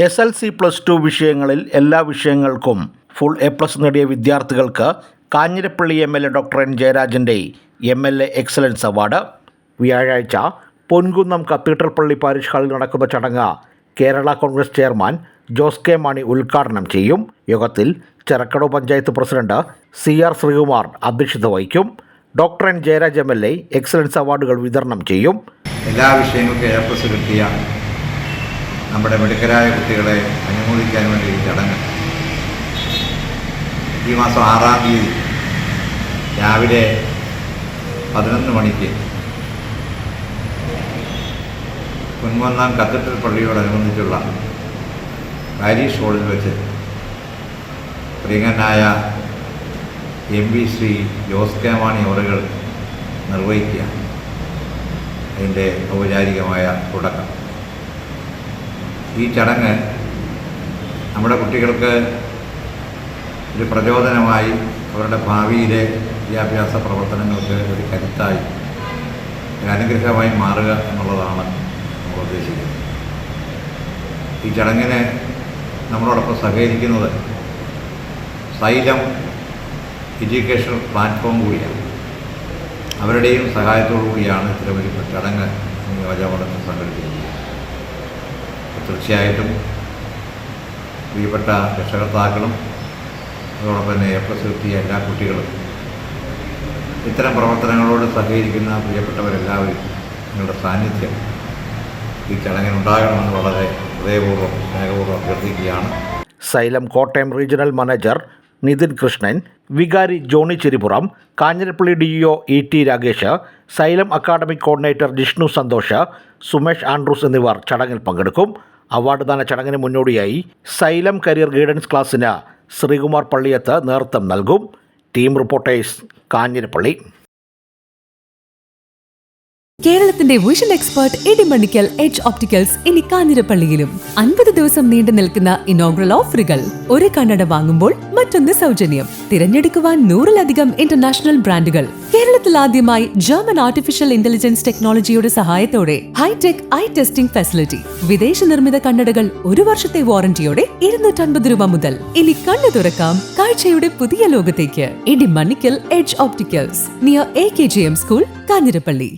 S L C plus two വിഷയങ്ങളിൽ എല്ലാ വിഷയങ്ങൾക്കും ഫുൾ എ പ്ലസ് നേടിയ വിദ്യാർത്ഥികൾക്ക് Kanjirappally M L A doctor N ജയരാജന്റെ M L A excellence award വ്യാഴാഴ്ച പൊൻകുന്നം കത്തീഡ്രൽ പള്ളി പാരിഷ് ഹാളിൽ നടക്കുന്ന ചടങ്ങ് കേരള കോൺഗ്രസ് ചെയർമാൻ ജോസ് കെ മാണി ഉദ്ഘാടനം ചെയ്യും. യോഗത്തിൽ Cherakkadavu panchayat president C R Sreekumar അധ്യക്ഷത വഹിക്കും. Doctor N Jayaraj M L A excellence അവാർഡുകൾ വിതരണം ചെയ്യും. എല്ലാ വിഷയങ്ങൾക്കും നമ്മുടെ മിടുക്കരായ കുട്ടികളെ അനുമോദിക്കാൻ വേണ്ടി ഈ ചടങ്ങ്. ഈ മാസം ആറാം തീയതി രാവിലെ പതിനൊന്ന് മണിക്ക് കുൻമൊന്നാം കത്തിട്ടൽ പള്ളിയോടനുബന്ധിച്ചുള്ള പാരീഷ് ഹോളിൽ വെച്ച് പ്രിയങ്കനായ M V Shri Jose K Mani അവറുകൾ നിർവഹിക്കുക. അതിന്റെ ഔപചാരികമായ തുടക്കം. ഈ ചടങ്ങ് നമ്മുടെ കുട്ടികൾക്ക് ഒരു പ്രചോദനമായി അവരുടെ ഭാവിയിലെ വിദ്യാഭ്യാസ പ്രവർത്തനങ്ങൾക്ക് ഒരു കരുത്തായി ഒരു അനുഗ്രഹമായി മാറുക എന്നുള്ളതാണ് നമ്മൾ ഉദ്ദേശിക്കുന്നത്. ഈ ചടങ്ങിന് നമ്മളോടൊപ്പം സഹകരിക്കുന്നത് സൈലം എഡ്യൂക്കേഷൻ പ്ലാറ്റ്ഫോം കൂടിയാണ്. അവരുടെയും സഹായത്തോടു കൂടിയാണ് ഇത്തരമൊരു ചടങ്ങ് യുവജാമണ്ഡലം സംഘടിപ്പിക്കുന്നത്. തീർച്ചയായിട്ടും പ്രിയപ്പെട്ട രക്ഷകർത്താക്കളും അതോടൊപ്പം തന്നെ എ പ്ലസ് എത്തിയ എല്ലാ കുട്ടികളും ഇത്തരം പ്രവർത്തനങ്ങളോട് സഹകരിക്കുന്ന പ്രിയപ്പെട്ടവരെല്ലാവരും നിങ്ങളുടെ സാന്നിധ്യം ഈ ചടങ്ങിനുണ്ടാകണമെന്ന് വളരെ ഹൃദയപൂർവം സ്നേഹപൂർവം അഭ്യർത്ഥിക്കുകയാണ്. Xylem Kottayam regional manager Nithin Krishnan വികാരി Johny Cherippuram Kanjirappally D E O E T Rakesh Xylem academic coordinator Jishnu Santhosh Sumesh Andrews എന്നിവർ ചടങ്ങിൽ പങ്കെടുക്കും. അവാർഡ് ദാന ചടങ്ങിന് മുന്നോടിയായി സൈലം കരിയർ ഗൈഡൻസ് ക്ലാസ്സിന് ശ്രീകുമാർ പള്ളിയത്ത് നേതൃത്വം നൽകും. Team reporters Kanjirappally. കേരളത്തിന്റെ vision expert Idimannickal edge opticals ഇനി കാഞ്ഞിരപ്പള്ളിയിലും. അൻപത് ദിവസം നീണ്ടു നിൽക്കുന്ന ഇനോഗ്രൽ ഓഫറുകൾ ഒരു കണ്ണട വാങ്ങുമ്പോൾ മറ്റൊന്ന് സൗജന്യം. തിരഞ്ഞെടുക്കുവാൻ നൂറിലധികം ഇന്റർനാഷണൽ ബ്രാൻഡുകൾ കേരളത്തിൽ ആദ്യമായി ജർമ്മൻ ആർട്ടിഫിഷ്യൽ ഇന്റലിജൻസ് ടെക്നോളജിയുടെ സഹായത്തോടെ ഹൈടെക് ഐ ടെസ്റ്റിംഗ് ഫെസിലിറ്റി വിദേശ നിർമ്മിത കണ്ണടകൾ ഒരു വർഷത്തെ വാറന്റിയോടെ ഇരുന്നൂറ്റൻപത് രൂപ മുതൽ. ഇനി കണ്ണു തുറക്കാം കാഴ്ചയുടെ പുതിയ ലോകത്തേക്ക്. Idimannickal edge opticals near A K J M school Kanjirappally.